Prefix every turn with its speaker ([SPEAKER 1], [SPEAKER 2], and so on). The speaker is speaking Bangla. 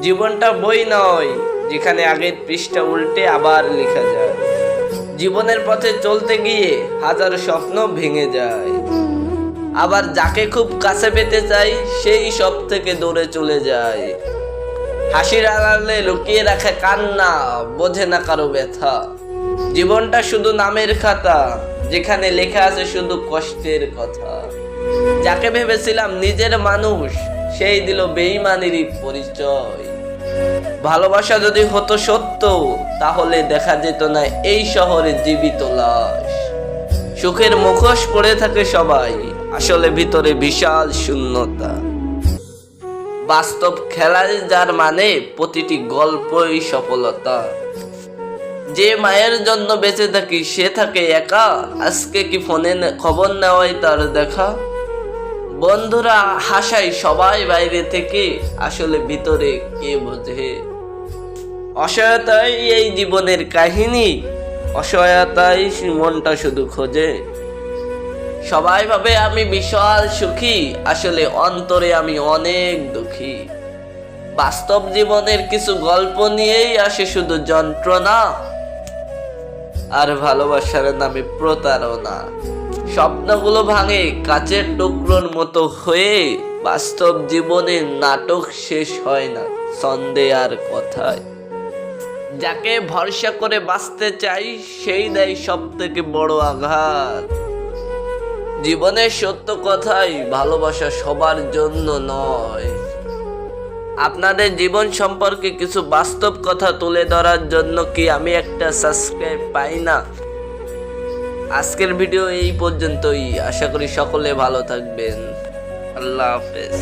[SPEAKER 1] জীবনটা বই নয়, যেখানে আগের পৃষ্ঠা উল্টে আবার লেখা যায়। জীবনের পথে চলতে গিয়ে হাজার স্বপ্ন ভেঙে যায়। আবার যাকে খুব কাছে পেতে চাই, সেই সব থেকে দূরে চলে যায়। হাসির আড়ালে লুকিয়ে রাখে কান্না, বোঝে না কারও ব্যথা। জীবনটা শুধু নামের খাতা, যেখানে লেখা আছে শুধু কষ্টের কথা। যাকে ভেবেছিলাম নিজের মানুষ সেই দিল বেইমানেরই পরিচয়। ভালোবাসা যদি হতো সত্য, তাহলে দেখা যেত না এই শহরে জীবিত লাশ। সুখের মুখোশ পড়ে থাকে সবাই, আসলে ভিতরে বিশাল শূন্যতা। বাস্তব খেলায় যার মানে প্রতিটি গল্পই সফলতা। যে মায়ের জন্য বেঁচে থাকি, সে থাকে একা। আজকে কি ফোনে খবর নেওয়াই তার দেখা? বন্ধুরা, হাসাই সবাই বাইরে থেকে। আসলে ভিতরে কে বোঝে? অসহায়তাই এই জীবনের কাহিনী। অসহায়তাই মনটা শুধু খোঁজে। সবাই ভাবে আমি বিশাল সুখী, আসলে অন্তরে আমি অনেক দুঃখী। বাস্তব জীবনের কিছু গল্প নিয়েই আসে শুধু যন্ত্রণা আর ভালোবাসার নামে প্রতারণা। স্বপ্নগুলো ভাঙে কাচের টুকরোর মতো হয়ে বাস্তব জীবনে নাটক শেষ হয় না সন্দেহ আর কথায়। যাকে ভরসা করে বাঁচতে চাই, সেই দেয় সব থেকে বড় আঘাত। জীবনের সত্য কথাই ভালোবাসা সবার জন্য নয়। আপনাদের জীবন সম্পর্কে কিছু বাস্তব কথা তুলে ধরার জন্য কি আমি একটা সাবস্ক্রাইব পাই না? আজকের ভিডিও এই পর্যন্তই। আশা করি সকলে ভালো থাকবেন। আল্লাহ হাফেজ।